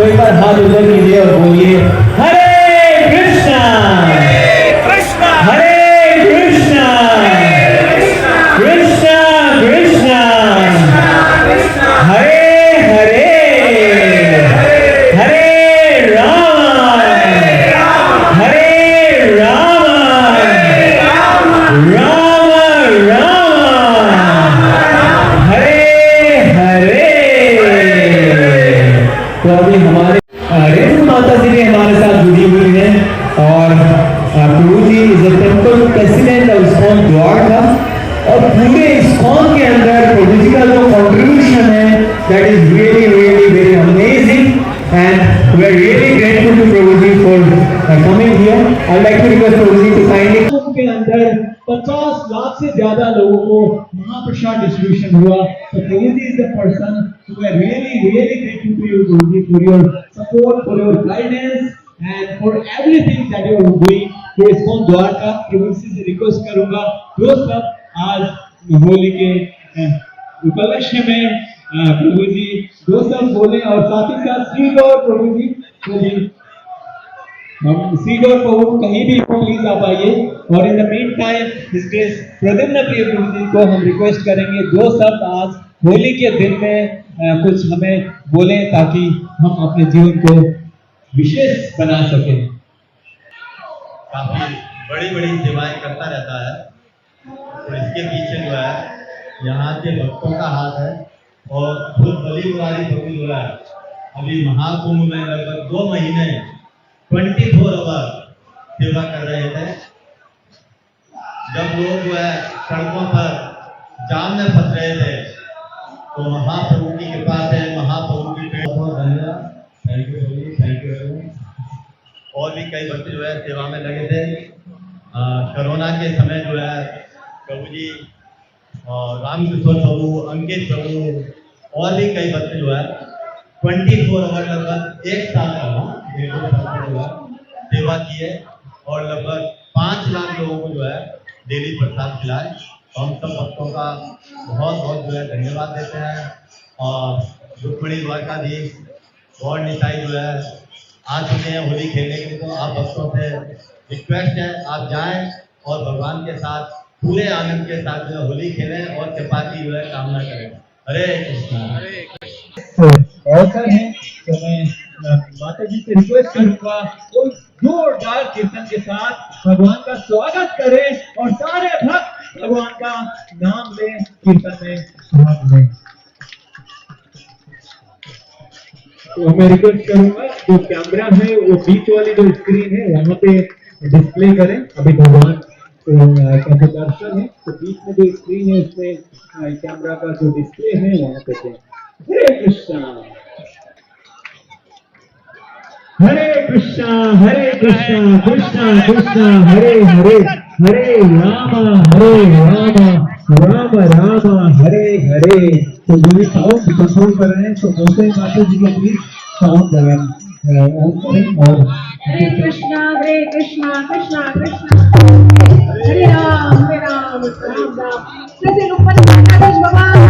तो एक बार हाथ उधर कीजिए और बोलिए। हरे अ, Prabhu ji is the temple president of ISKCON Dwarka और पूरे इस्कॉन के अंदर प्रभु का जो कंट्रीब्यूशन है that is really really very amazing and we are really grateful to Prabhu ji for coming here I like to request Prabhu ji to kindly के अंदर 50 लाख से ज़्यादा लोगों को महाप्रसाद डिस्ट्रीब्यूशन हुआ। तो Prabhu ji is the person who are really really grateful to you Prabhu ji for your support for your guidance and for everything that you are doing. इसको द्वारका प्रभु से रिक्वेस्ट करूँगा। जो सब आज होली के उपलक्ष्य में प्रभु जी जो सब बोले और साथ ही साथ श्री गौर प्रभु जी हम सीगोर प्रभु कहीं भी हो प्लीज़ आप आइए और in the meantime grace Pradyumna Priya Prabhu ji को हम रिक्वेस्ट करेंगे। दो शब्द आज होली के दिन में अ, कुछ हमें बोले ताकि हम अपने जीवन को विशेष बना सकें। काफ़ी बड़ी बड़ी सेवाएँ करता रहता है तो इसके पीछे जो है, यहाँ के भक्तों का हाथ है और खुद बली वाली प्रभु जो है, अभी महाकुंभ में लगभग दो महीने ट्वेंटी फोर आवर सेवा कर रहे थे। जब लोग जो है सड़कों पर जाम में फंस रहे थे तो महाप्रभु की कृपा से महाप्रभु की बहुत बहुत धन्यवाद थैंक यू और भी कई बच्चे जो है सेवा में लगे थे। कोरोना के समय जो है प्रभु जी और रामकिशोर प्रभु, अंकित प्रभु और भी कई बच्चे जो है ट्वेंटी फोर आवर लगभग एक साल का सेवा की है और लगभग पाँच लाख लोगों को जो है डेली प्रसाद खिलाए। तो हम सब भक्तों का बहुत बहुत जो है धन्यवाद देते हैं। और रुक्मणी द्वारकाधीश और निशाई जो है आ चुके हैं होली खेलने के लिए तो आप भक्तों से रिक्वेस्ट है, आप जाएँ और भगवान के साथ, पूरे आनंद के साथ जो होली खेलें और की जो है कामना करें। हरे कृष्णा। अवसर है तो मैं माता जी से रिक्वेस्ट करूँगा वो जोरदार कीर्तन के साथ भगवान का स्वागत करें और सारे भक्त भगवान का नाम लें, कीर्तन में भाग लें। तो मैं रिक्वेस्ट करूँगा जो कैमरा है, वो बीच वाली जो स्क्रीन है, वहाँ पे डिस्प्ले करें। अभी भगवान का जो दर्शन है तो बीच में जो स्क्रीन है, उसमें कैमरा का जो डिस्प्ले है, वहाँ पे दें। हरे कृष्णा। हरे कृष्णा हरे कृष्णा कृष्णा कृष्णा, हरे हरे। हरे रामा हरे रामा, राम राम, हरे हरे। तो जो भी साउंड कंट्रोल कर रहे हैं तो मौसम माता जी को भी साउंड करें और हरे कृष्णा हरे कृष्णा कृष्णा कृष्णा। हरे राम हरे राम राम राम। जैसे रूपन माता भगवान की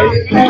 Amém.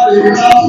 Thank you.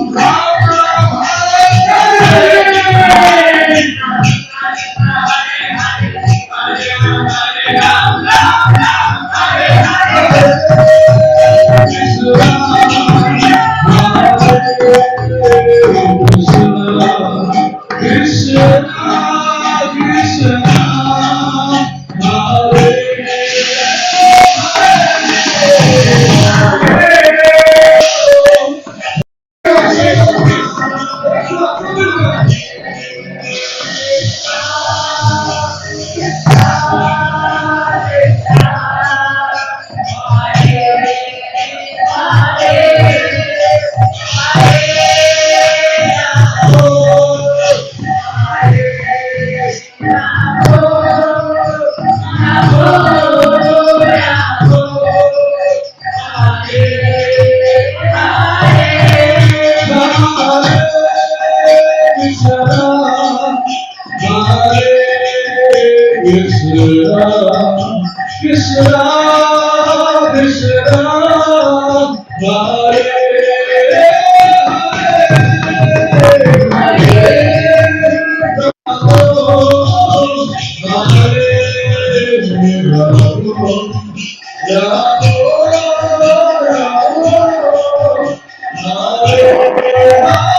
Lord.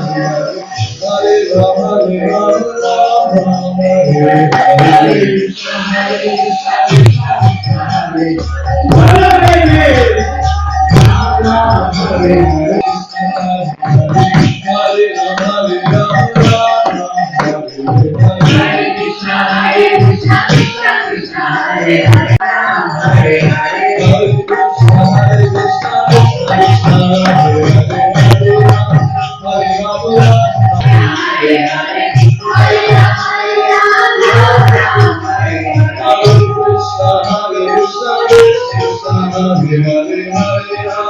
Hare Rama Hare Rama Yeah.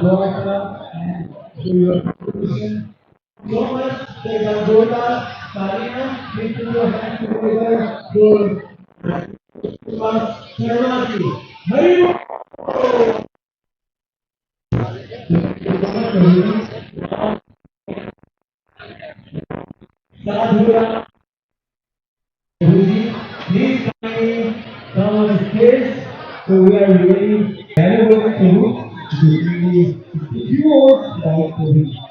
Florida, and to so much they can go Marina, we your hands together for Sarvati. Hari Sadhura, please come on the stage. So we are ready. Anyone to do? You want, like to Krishna.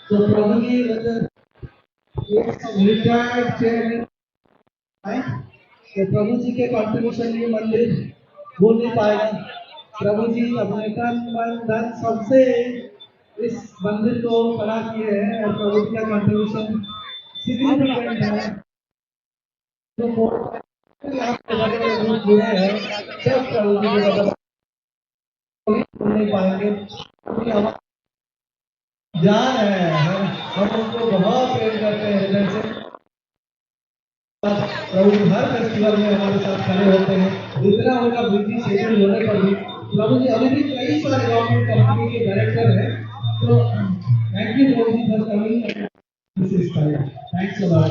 तो प्रभु जी के contribution ये मंदिर भूल नहीं पाएगा प्रभु जी अपने तन मन धन सबसे इस मंदिर को खड़ा किए हैं और प्रभु जी का कंट्रीब्यूशन सिग्निफिकेंट है तो जुड़े हैं सब प्रभु जी के नहीं पाएँगे क्योंकि हमारा जान है। हम हम उनको बहुत प्रेम करते हैं हृदय से। प्रभु हर फेस्टिवल में हमारे साथ खड़े होते हैं। इतना उनका बिज़ी शेड्यूल होने पर भी, प्रभु जी, अभी भी कई सारे गवर्नमेंट कंपनी के डायरेक्टर हैं। तो thank you Prabhu ji for coming this is thanks a lot